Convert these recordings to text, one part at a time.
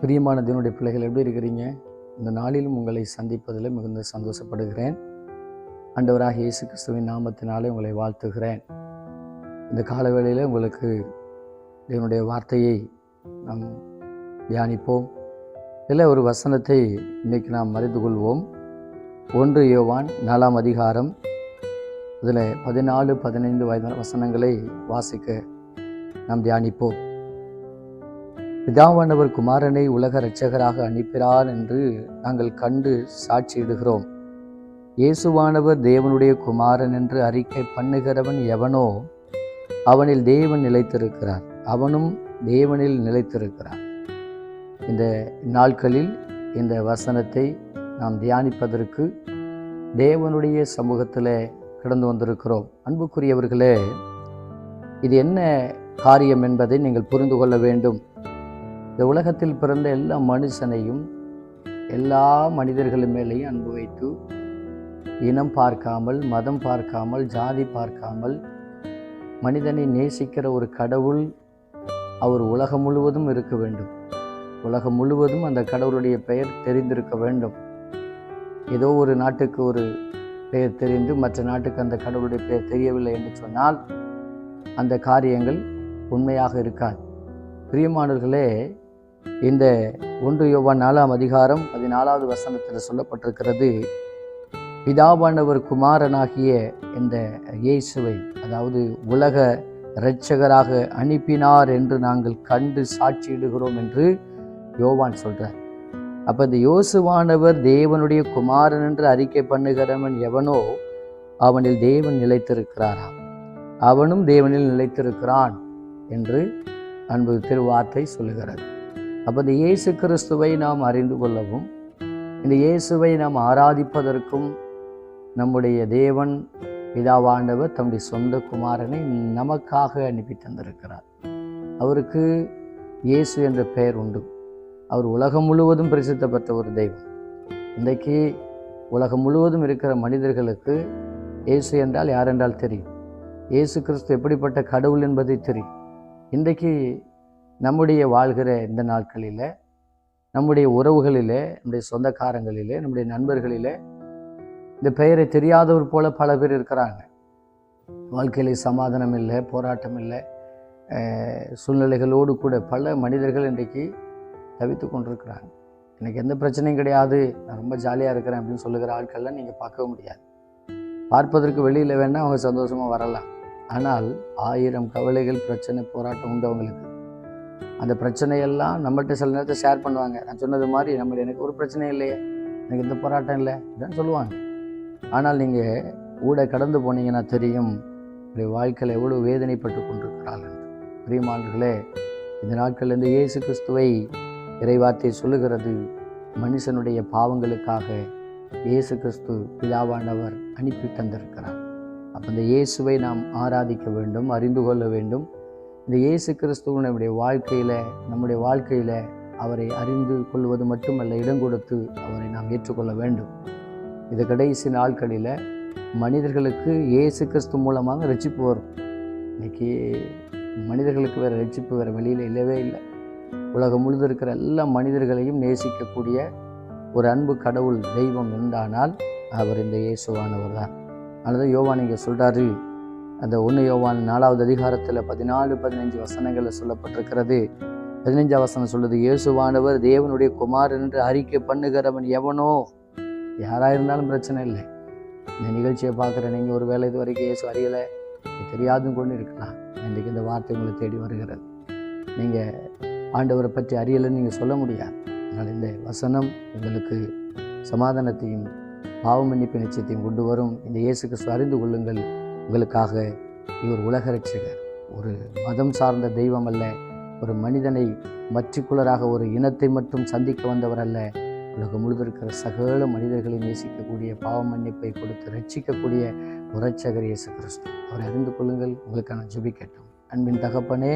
பிரியமான தேவனுடைய பிள்ளைகள் எப்படி இருக்கிறீங்க? இந்த நாளிலும் உங்களை சந்திப்பதில் மிகுந்த சந்தோஷப்படுகிறேன். அண்டவராக இயேசு கிறிஸ்துவின் நாமத்தினாலே உங்களை வாழ்த்துகிறேன். இந்த காலவேளையில் உங்களுக்கு தேவனுடைய வார்த்தையை நாம் தியானிப்போம். இல்லை ஒரு வசனத்தை இன்றைக்கி நாம் அறிந்து கொள்வோம். ஒன்று யோவான் நாலாம் அதிகாரம் இதில் பதினாலு பதினைந்து வயதான வசனங்களை வாசிக்க நாம் தியானிப்போம். பிதாவானவர் குமாரனை உலக இரட்சகராக அனுப்பினார் என்று நாங்கள் கண்டு சாட்சியிடுகிறோம் இயேசுவானவர் தேவனுடைய குமாரன் என்று அறிக்கை பண்ணுகிறவன் எவனோ அவனில் தேவன் நிலைத்திருக்கிறார். அவனும் தேவனில் நிலைத்திருக்கிறார். இந்த நாட்களில் இந்த வசனத்தை நாம் தியானிப்பதற்கு தேவனுடைய சமூகத்தில் கடந்து வந்திருக்கிறோம். அன்புக்குரியவர்களே இது என்ன காரியம் என்பதை நீங்கள் புரிந்து கொள்ள வேண்டும். இந்த உலகத்தில் பிறந்த எல்லா மனுஷனையும் எல்லா மனிதர்கள் மேலேயும் அன்பு வைத்து இனம் பார்க்காமல் மதம் பார்க்காமல் ஜாதி பார்க்காமல் மனிதனை நேசிக்கிற ஒரு கடவுள் அவர் உலகம் முழுவதும் இருக்க வேண்டும். உலகம் முழுவதும் அந்த கடவுளுடைய பெயர் தெரிந்திருக்க வேண்டும். ஏதோ ஒரு நாட்டுக்கு ஒரு பெயர் தெரிந்து மற்ற நாட்டுக்கு அந்த கடவுளுடைய பெயர் தெரியவில்லை என்று சொன்னால் அந்த காரியங்கள் உண்மையாக இருக்காது. பிரியமானவர்களே இந்த ஒன்று யோவான் நாலாம் அதிகாரம் பதினாலாவது வசனத்தில் சொல்லப்பட்டிருக்கிறது பிதாவானவர் குமாரனாகிய இந்த இயேசுவை அதாவது உலக இரட்சகராக அனுப்பினார் என்று நாங்கள் கண்டு சாட்சியிடுகிறோம் என்று யோவான் சொல்கிறார் அப்போ இந்த யோசுவானவர் தேவனுடைய குமாரன் என்று அறிக்கை பண்ணுகிறவன் எவனோ அவனில் தேவன் நிலைத்திருக்கிறாராம் அவனும் தேவனில் நிலைத்திருக்கிறான் என்று அன்பு திருவார்த்தை சொல்லுகிறது. அப்போ இந்த இயேசு கிறிஸ்துவை நாம் அறிந்து கொள்ளவும் இந்த இயேசுவை நாம் ஆராதிப்பதற்கும் நம்முடைய தேவன் பிதாவாண்டவர் தம்முடைய சொந்த குமாரனை நமக்காக அனுப்பி தந்திருக்கிறார். அவருக்கு இயேசு என்ற பெயர் உண்டு. அவர் உலகம் முழுவதும் பிரசித்த பெற்ற ஒரு தெய்வம். இன்றைக்கு உலகம் முழுவதும் இருக்கிற மனிதர்களுக்கு இயேசு என்றால் யாரென்றால் தெரியும். இயேசு கிறிஸ்து எப்படிப்பட்ட கடவுள் என்பதை தெரியும். இன்றைக்கு நம்முடைய வாழ்கிற இந்த நாட்களில் நம்முடைய உறவுகளிலே நம்முடைய சொந்தக்காரங்களிலே நம்முடைய நண்பர்களிலே இந்த பெயரை தெரியாதவர் போல பல பேர் இருக்கிறாங்க. வாழ்க்கையில் சமாதானம் இல்லை போராட்டம் இல்லை. சூழ்நிலைகளோடு கூட பல மனிதர்கள் இன்றைக்கு தவித்து கொண்டிருக்கிறாங்க. எனக்கு எந்த பிரச்சனையும் கிடையாது. நான் ரொம்ப ஜாலியாக இருக்கிறேன் அப்படின்னு சொல்லுகிற ஆட்கள்லாம் நீங்கள் பார்க்க முடியாது. பார்ப்பதற்கு வெளியில் வேணால் அவங்க சந்தோஷமாக வரலாம். ஆனால் ஆயிரம் கவலைகள் பிரச்சனை போராட்டம் உண்டு அவங்களுக்கு. அந்த பிரச்சனையெல்லாம் நம்மகிட்ட சில நேரத்தை ஷேர் பண்ணுவாங்க. நான் சொன்னது மாதிரி நம்ம எனக்கு ஒரு பிரச்சனையும் இல்லையே. எனக்கு எந்த போராட்டம் இல்லை அப்படின்னு சொல்லுவாங்க. ஆனால் நீங்கள் ஊட கடந்து போனீங்கன்னா தெரியும் உடைய வாழ்க்கையில் எவ்வளோ வேதனைப்பட்டு கொண்டிருக்கிறாள் என்று. பிரியமானர்களே இந்த நாட்கள்லேருந்து இயேசு கிறிஸ்துவை இறைவார்த்தை சொல்லுகிறது. மனுஷனுடைய பாவங்களுக்காக இயேசு கிறிஸ்து பிதாவானவர் அனுப்பி தந்திருக்கிறார். அப்போ இந்த இயேசுவை நாம் ஆராதிக்க வேண்டும் அறிந்து கொள்ள வேண்டும். இந்த இயேசு கிறிஸ்துவனுடைய வாழ்க்கையில் நம்முடைய வாழ்க்கையில் அவரை அறிந்து கொள்வது மட்டுமல்ல இடம் கொடுத்து அவரை நாம் ஏற்றுக்கொள்ள வேண்டும். இது கடைசி நாட்களில் மனிதர்களுக்கு இயேசு கிறிஸ்து மூலமாக ரட்சிப்பு வரும். இன்னைக்கு மனிதர்களுக்கு வேறு ரட்சிப்பு வேறு வெளியில் இல்லவே இல்லை. உலகம் முழுது இருக்கிற எல்லா மனிதர்களையும் நேசிக்கக்கூடிய ஒரு அன்பு கடவுள் தெய்வம் உண்டானால் அவர் இந்த இயேசுவானவர் தான். அல்லது யோவான் இங்கே சொல்கிறாரு அந்த ஒன்று யோவான் நாலாவது அதிகாரத்தில் பதினாலு பதினஞ்சு வசனங்களில் சொல்லப்பட்டிருக்கிறது. பதினஞ்சாம் வசனம் சொல்லுது இயேசுவானவர் தேவனுடைய குமார் என்று அறிக்கை பண்ணுகிறவன் எவனோ? யாராக இருந்தாலும் பிரச்சனை இல்லை. இந்த நிகழ்ச்சியை பார்க்குற நீங்கள் ஒரு வேலை இது வரைக்கும் இயேசு அறியலை தெரியாதுன்னு கொண்டு இருக்கலாம். இன்றைக்கு இந்த வார்த்தை உங்களை தேடி வருகிறது. நீங்கள் ஆண்டவரை பற்றி அறியலைன்னு நீங்கள் சொல்ல முடியாது. அதனால் இந்த வசனம் உங்களுக்கு சமாதானத்தையும் பாவ மன்னிப்பு நிச்சயத்தையும் கொண்டு வரும். இந்த இயேசுக்கு அறிந்து கொள்ளுங்கள். உங்களுக்காக இவர் உலக ரட்சகர் ஒரு மதம் சார்ந்த தெய்வம் அல்ல ஒரு மனிதனை மற்றிக்குள்ளராக ஒரு இனத்தை மட்டும் சந்திக்க வந்தவர் அல்ல. உலகம் முழுவதும் இருக்கிற சகல மனிதர்களை நேசிக்கக்கூடிய பாவ மன்னிப்பை கொடுத்து ரட்சிக்கக்கூடிய உரட்சகர் இயேசு கிறிஸ்து அவரை அறிந்து கொள்ளுங்கள். உங்களுக்கான ஜெபி கேட்டோம். அன்பின் தகப்பனே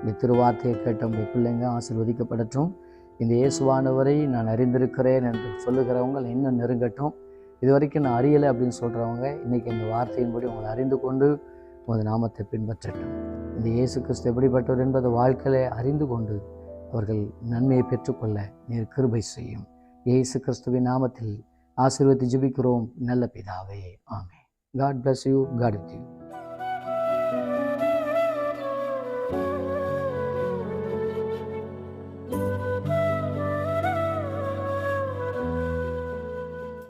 இந்த திருவார்த்தையை கேட்ட உங்கள் பிள்ளைங்க ஆசிர்வதிக்கப்படட்டும். இந்த இயேசுவானவரை நான் அறிந்திருக்கிறேன் என்று சொல்லுகிறவங்கள் இன்னும் நெருங்கட்டும். இது வரைக்கும் நான் அறியலை அப்படின்னு சொல்கிறவங்க இன்றைக்கி இந்த வார்த்தையின்படி உங்களை அறிந்து கொண்டு உங்கள் நாமத்தை பின்பற்றட்டும். இந்த இயேசு கிறிஸ்து எப்படிப்பட்டவர் என்பது வாழ்க்கையை அறிந்து கொண்டு அவர்கள் நன்மையை பெற்றுக்கொள்ள நீர் கிருபை செய்யும். இயேசு கிறிஸ்துவின் நாமத்தில் ஆசீர்வதி ஜிபிக்கிறோம். நல்ல பிதாவே. ஆமே God bless you God with you